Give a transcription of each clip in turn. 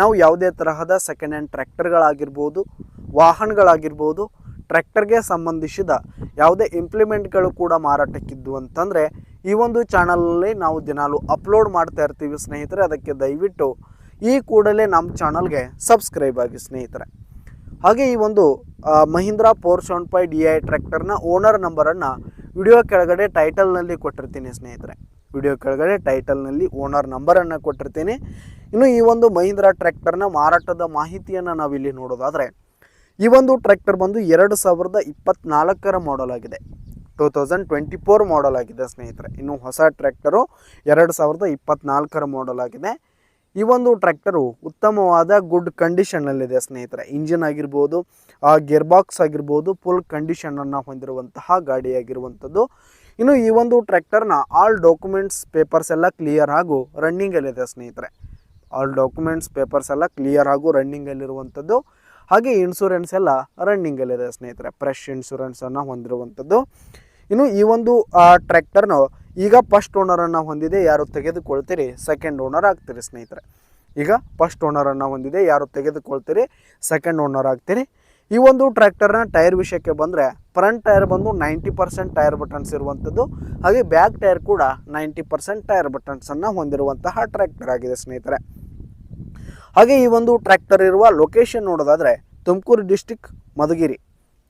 ನಾವು ಯಾವುದೇ ತರಹದ ಸೆಕೆಂಡ್ ಹ್ಯಾಂಡ್ ಟ್ರ್ಯಾಕ್ಟರ್ಗಳಾಗಿರ್ಬೋದು, ವಾಹನಗಳಾಗಿರ್ಬೋದು, ಟ್ರ್ಯಾಕ್ಟರ್ಗೆ ಸಂಬಂಧಿಸಿದ ಯಾವುದೇ ಇಂಪ್ಲಿಮೆಂಟ್ಗಳು ಕೂಡ ಮಾರಾಟಕ್ಕಿದ್ದು ಅಂತಂದರೆ, ಈ ಒಂದು ಚಾನಲಲ್ಲಿ ನಾವು ದಿನಾಲು ಅಪ್ಲೋಡ್ ಮಾಡ್ತಾ ಇರ್ತೀವಿ ಸ್ನೇಹಿತರೆ, ಅದಕ್ಕೆ ದಯವಿಟ್ಟು ಈ ಕೂಡಲೇ ನಮ್ಮ ಚಾನಲ್ಗೆ ಸಬ್ಸ್ಕ್ರೈಬ್ ಆಗಿ ಸ್ನೇಹಿತರೆ. ಹಾಗೆ ಈ ಒಂದು Mahindra four seven five D I ಟ್ರ್ಯಾಕ್ಟರ್ನ ಓನರ್ ನಂಬರನ್ನು ವಿಡಿಯೋ ಕೆಳಗಡೆ ಟೈಟಲ್ನಲ್ಲಿ ಕೊಟ್ಟಿರ್ತೀನಿ ಸ್ನೇಹಿತರೆ. ವಿಡಿಯೋ ಕೆಳಗಡೆ ಟೈಟಲ್ನಲ್ಲಿ ಓನರ್ ನಂಬರನ್ನು ಕೊಟ್ಟಿರ್ತೀನಿ. ಇನ್ನು ಈ ಒಂದು ಮಹೀಂದ್ರಾ ಟ್ರ್ಯಾಕ್ಟರ್ನ ಮಾರಾಟದ ಮಾಹಿತಿಯನ್ನು ನಾವಿಲ್ಲಿ ನೋಡೋದಾದರೆ, ಈ ಒಂದು ಟ್ರ್ಯಾಕ್ಟರ್ ಬಂದು ಎರಡು ಸಾವಿರದ ಇಪ್ಪತ್ತ್ನಾಲ್ಕರ ಮಾಡಲ್ ಆಗಿದೆ. Two thousand twenty four model ಆಗಿದೆ, ಸ್ನೇಹಿತರೆ. ಇನ್ನು ಹೊಸ ಟ್ರ್ಯಾಕ್ಟರು ಎರಡು ಸಾವಿರದ ಇಪ್ಪತ್ತ್ನಾಲ್ಕರ ಮಾಡಲ್ ಆಗಿದೆ. ಈ ಒಂದು ಟ್ರ್ಯಾಕ್ಟರು ಉತ್ತಮವಾದ ಗುಡ್ ಕಂಡೀಷನ್ನಲ್ಲಿದೆ ಸ್ನೇಹಿತರೆ. ಇಂಜಿನ್ ಆಗಿರ್ಬೋದು ಗೇರ್ ಬಾಕ್ಸ್ ಆಗಿರ್ಬೋದು, ಫುಲ್ ಕಂಡೀಷನನ್ನು ಹೊಂದಿರುವಂತಹ ಗಾಡಿಯಾಗಿರುವಂಥದ್ದು ಇನ್ನು ಈ ಒಂದು ಟ್ರ್ಯಾಕ್ಟರ್ನ ಆಲ್ ಡಾಕ್ಯುಮೆಂಟ್ಸ್ ಪೇಪರ್ಸ್ ಎಲ್ಲ ಕ್ಲಿಯರ್ ಹಾಗೂ ರನ್ನಿಂಗಲ್ಲಿದೆ ಸ್ನೇಹಿತರೆ. ಆಲ್ ಡಾಕ್ಯುಮೆಂಟ್ಸ್ ಪೇಪರ್ಸ್ ಎಲ್ಲ ಕ್ಲಿಯರ್ ಆಗು ರನ್ನಿಂಗಲ್ಲಿರುವಂಥದ್ದು ಹಾಗೆ ಇನ್ಶೂರೆನ್ಸ್ ಎಲ್ಲ ರನ್ನಿಂಗಲ್ಲಿದೆ ಸ್ನೇಹಿತರೆ ಫ್ರೆಶ್ ಇನ್ಶೂರೆನ್ಸನ್ನು ಹೊಂದಿರುವಂಥದ್ದು ಇನ್ನು ಈ ಒಂದು ಟ್ರ್ಯಾಕ್ಟರ್ನು ಈಗ ಫಸ್ಟ್ ಓನರನ್ನು ಹೊಂದಿದೆ, ಯಾರು ತೆಗೆದುಕೊಳ್ತೀರಿ? ಸೆಕೆಂಡ್ ಓನರ್ ಆಗ್ತೀರಿ ಸ್ನೇಹಿತರೆ. ಈಗ ಫಸ್ಟ್ ಓನರನ್ನು ಹೊಂದಿದೆ, ಯಾರು ತೆಗೆದುಕೊಳ್ತೀರಿ? Second owner ಆಗ್ತೀರಿ. ಈ ಒಂದು ಟ್ರ್ಯಾಕ್ಟರ್ನ ಟೈರ್ ವಿಷಯಕ್ಕೆ ಬಂದರೆ ಫ್ರಂಟ್ ಟೈರ್ ಬಂದು ನೈಂಟಿ ಪರ್ಸೆಂಟ್ ಟೈರ್ ಬಟನ್ಸ್ ಇರುವಂಥದ್ದು ಹಾಗೆ ಬ್ಯಾಕ್ ಟೈರ್ ಕೂಡ ನೈಂಟಿ ಪರ್ಸೆಂಟ್ ಟೈರ್ ಬಟನ್ಸನ್ನು ಹೊಂದಿರುವಂತಹ ಟ್ರ್ಯಾಕ್ಟರ್ ಆಗಿದೆ ಸ್ನೇಹಿತರೆ. ಹಾಗೆ ಈ ಒಂದು ಟ್ರ್ಯಾಕ್ಟರ್ ಇರುವ ಲೊಕೇಶನ್ ನೋಡೋದಾದರೆ ತುಮಕೂರು ಡಿಸ್ಟಿಕ್ ಮಧುಗಿರಿ.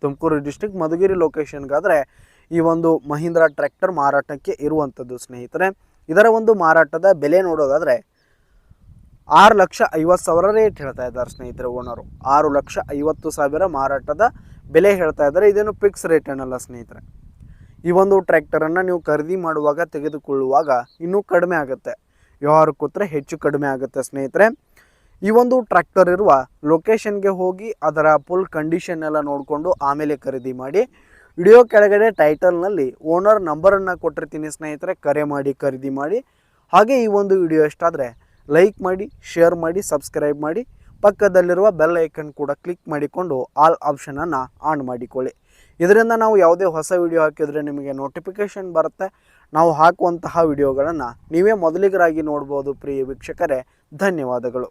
ತುಮಕೂರು ಡಿಸ್ಟಿಕ್ ಮಧುಗಿರಿ ಲೊಕೇಶನ್ಗಾದರೆ ಈ ಒಂದು ಮಹೀಂದ್ರ ಟ್ರ್ಯಾಕ್ಟರ್ ಮಾರಾಟಕ್ಕೆ ಇರುವಂಥದ್ದು ಸ್ನೇಹಿತರೆ. ಇದರ ಒಂದು ಮಾರಾಟದ ಬೆಲೆ ನೋಡೋದಾದರೆ ಆರು ಲಕ್ಷ ಐವತ್ತು ಸಾವಿರ ರೇಟ್ ಹೇಳ್ತಾ ಇದ್ದಾರೆ ಸ್ನೇಹಿತರೆ ಓನರು. ಆರು ಲಕ್ಷ ಐವತ್ತು ಸಾವಿರ ಮಾರಾಟದ ಬೆಲೆ ಹೇಳ್ತಾ ಇದ್ದಾರೆ. ಇದೇನು ಫಿಕ್ಸ್ ರೇಟ್ ಏನಲ್ಲ ಸ್ನೇಹಿತರೆ. ಈ ಒಂದು ಟ್ರ್ಯಾಕ್ಟರನ್ನು ನೀವು ಖರೀದಿ ಮಾಡುವಾಗ ತೆಗೆದುಕೊಳ್ಳುವಾಗ ಇನ್ನೂ ಕಡಿಮೆ ಆಗುತ್ತೆ. ವ್ಯವಹಾರ ಕೂತ್ರೆ ಹೆಚ್ಚು ಕಡಿಮೆ ಆಗುತ್ತೆ ಸ್ನೇಹಿತರೆ. ಈ ಒಂದು ಟ್ರ್ಯಾಕ್ಟರ್ ಇರುವ ಲೊಕೇಶನ್ಗೆ ಹೋಗಿ ಅದರ ಫುಲ್ ಕಂಡೀಷನ್ ಎಲ್ಲ ನೋಡಿಕೊಂಡು ಆಮೇಲೆ ಖರೀದಿ ಮಾಡಿ ವಿಡಿಯೋ ಕೆಳಗಡೆ ಟೈಟಲ್ನಲ್ಲಿ ಓನರ್ ನಂಬರನ್ನು ಕೊಟ್ಟಿರ್ತೀನಿ ಸ್ನೇಹಿತರೆ, ಕರೆ ಮಾಡಿ, ಖರೀದಿ ಮಾಡಿ. ಹಾಗೆ ಈ ಒಂದು ವಿಡಿಯೋ ಇಷ್ಟಾದರೆ ಲೈಕ್ ಮಾಡಿ ಶೇರ್ ಮಾಡಿ ಸಬ್ಸ್ಕ್ರೈಬ್ ಮಾಡಿ. ಪಕ್ಕದಲ್ಲಿರುವ ಬೆಲ್ ಐಕನ್ ಕೂಡ ಕ್ಲಿಕ್ ಮಾಡಿಕೊಂಡು ಆಲ್ ಆಪ್ಷನನ್ನು ಆನ್ ಮಾಡಿಕೊಳ್ಳಿ. ಇದರಿಂದ ನಾವು ಯಾವುದೇ ಹೊಸ ವಿಡಿಯೋ ಹಾಕಿದರೆ ನಿಮಗೆ ನೋಟಿಫಿಕೇಷನ್ ಬರುತ್ತೆ. ನಾವು ಹಾಕುವಂತಹ ವಿಡಿಯೋಗಳನ್ನು ನೀವೇ ಮೊದಲಿಗರಾಗಿ ನೋಡ್ಬೋದು, ಪ್ರಿಯ ವೀಕ್ಷಕರೇ. ಧನ್ಯವಾದಗಳು.